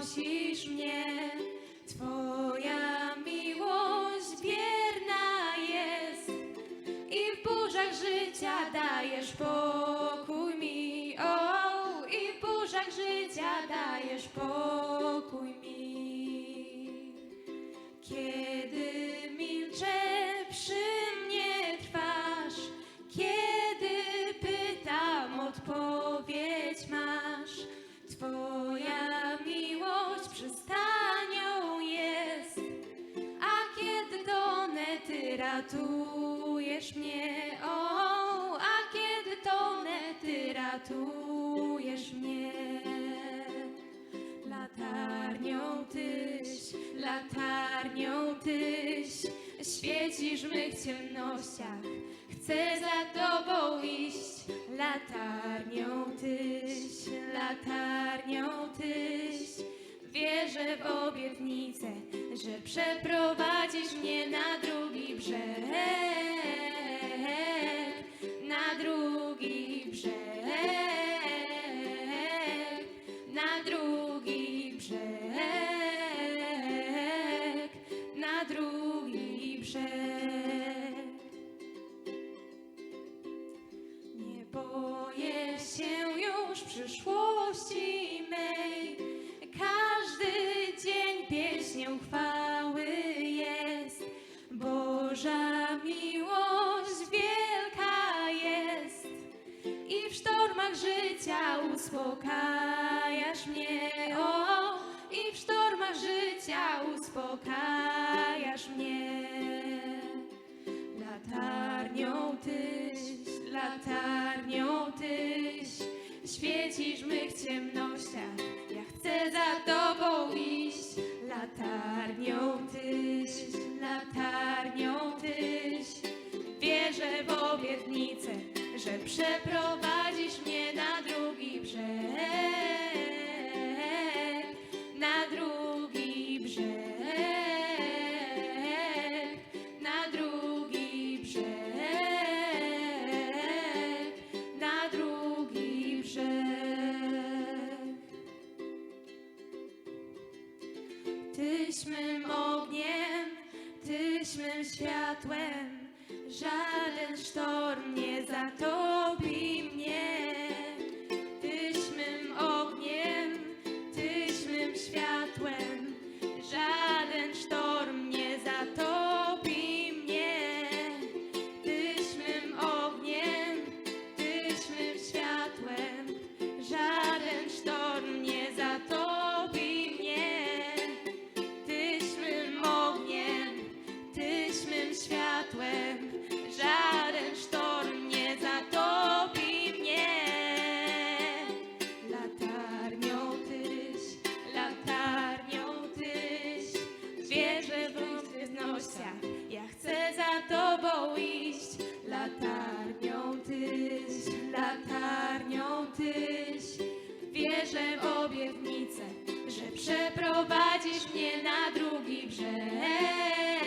podnosisz mnie, Twoja miłość bierna jest. I w burzach życia dajesz pokój mi, o, i w burzach życia dajesz pokój. Ratujesz mnie. O, a kiedy tonę, Ty ratujesz mnie. Latarnią Tyś, latarnią Tyś, świecisz w mych ciemnościach. Chcę za Tobą iść, latarnią Tyś, latarnią Tyś. Wierzę w obietnicę, że przeprowadzisz mnie na drugi brzeg, na drugi brzeg, na drugi brzeg, na drugi brzeg. Nie boję się już przyszłości mej. Każdy dzień pieśnią chwały sztormach życia uspokajasz mnie. O, i w sztormach życia uspokajasz mnie. Latarnią Tyś, latarnią Tyś, świecisz mych ciemnościach. Ja chcę za Tobą iść. Latarnią Tyś, latarnią Tyś, wierzę w obietnicę, że przeprowadzisz Tyś mym ogniem, Tyś mym światłem, żaden sztorm nie Tobą iść. Latarnią Tyś, latarnią Tyś, wierzę w obietnicę, że przeprowadzisz mnie na drugi brzeg,